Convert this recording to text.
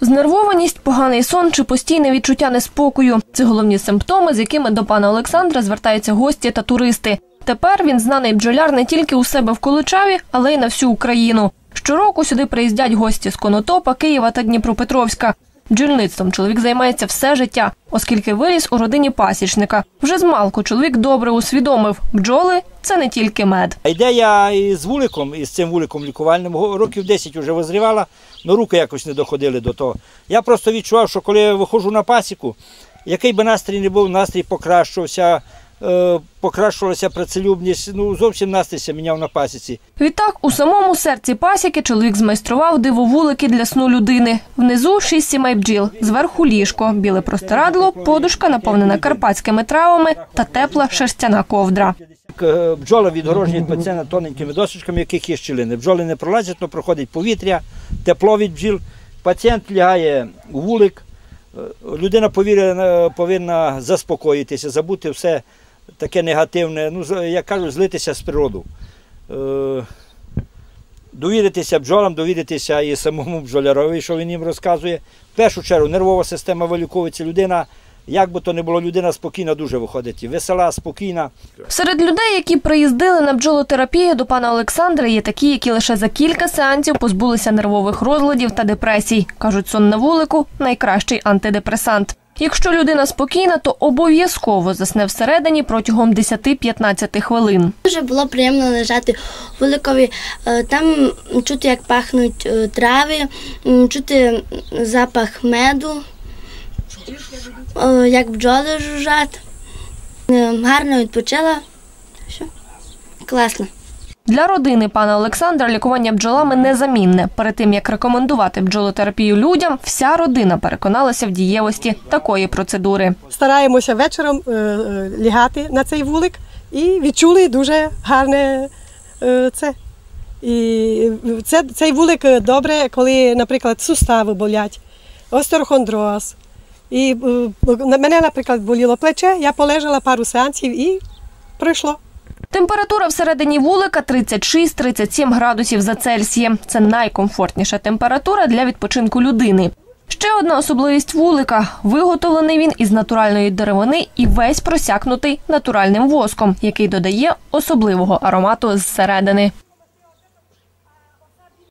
Знервованість, поганий сон чи постійне відчуття неспокою це головні симптоми, з якими до пана Олександра звертаються гості та туристи. Тепер він знаний бджоляр не тільки у себе в Количаві, але й на всю Україну. Щороку сюди приїздять гості з Конотопа, Києва та Дніпропетровська. Бджільництвом чоловік займається все життя, оскільки виріс у родині пасічника. Вже з малку чоловік добре усвідомив, бджоли це не тільки мед. А Ідея із вуликом, із цим вуликом лікувальним, років 10 вже визрівала, але руки якось не доходили до того. Я просто відчував, що коли я виходжу на пасіку, який би настрій не був, настрій покращувався, покращувалася працелюбність, ну зовсім настрій ся міняв на пасіці. Відтак, у самому серці пасіки чоловік змайстрував дивовулики для сну людини. Внизу шість сімей бджіл, зверху ліжко, біле простирадло, подушка, наповнена карпатськими травами та тепла шерстяна ковдра. Бджола відгорожені від пацієнта тоненькими досочками, яких є щілини. Бджоли не пролазять, але проходить повітря, тепло від бджіл. Пацієнт лягає у вулик. Е, Людина повірена, повинна заспокоїтися, забути все таке негативне, ну, як кажуть, злитися з природу. Е, Довіритися бджолам, довіритися і самому бджолярові, що він їм розказує. В першу чергу нервова система виліковується. Людина, як би то не було, людина спокійна дуже виходить. Весела, спокійна. Серед людей, які приїздили на бджолотерапію до пана Олександра, є такі, які лише за кілька сеансів позбулися нервових розладів та депресій. кажуть, сон на вулику найкращий антидепресант. Якщо людина спокійна, то обов'язково засне всередині протягом 10-15 хвилин. Дуже було приємно лежати у Вуликові. Е, Там чути, як пахнуть е, трави, чути запах меду, е, як бджоли жужжать. Гарно відпочила. Все. Класно. Для родини пана Олександра лікування бджолами незамінне. Перед тим як рекомендувати бджолотерапію людям, вся родина переконалася в дієвості такої процедури. стараємося вечором е, е, лягати на цей вулик і відчули дуже гарне е, це. І це, цей вулик добре, коли, наприклад, сустави болять, остерохондроз. І мене, наприклад, боліло плече, я полежала пару сеансів і пройшло. Температура всередині вулика 36-37 градусів за Цельсієм. Це найкомфортніша температура для відпочинку людини. Ще одна особливість вулика – виготовлений він із натуральної деревини і весь просякнутий натуральним воском, який додає особливого аромату зсередини.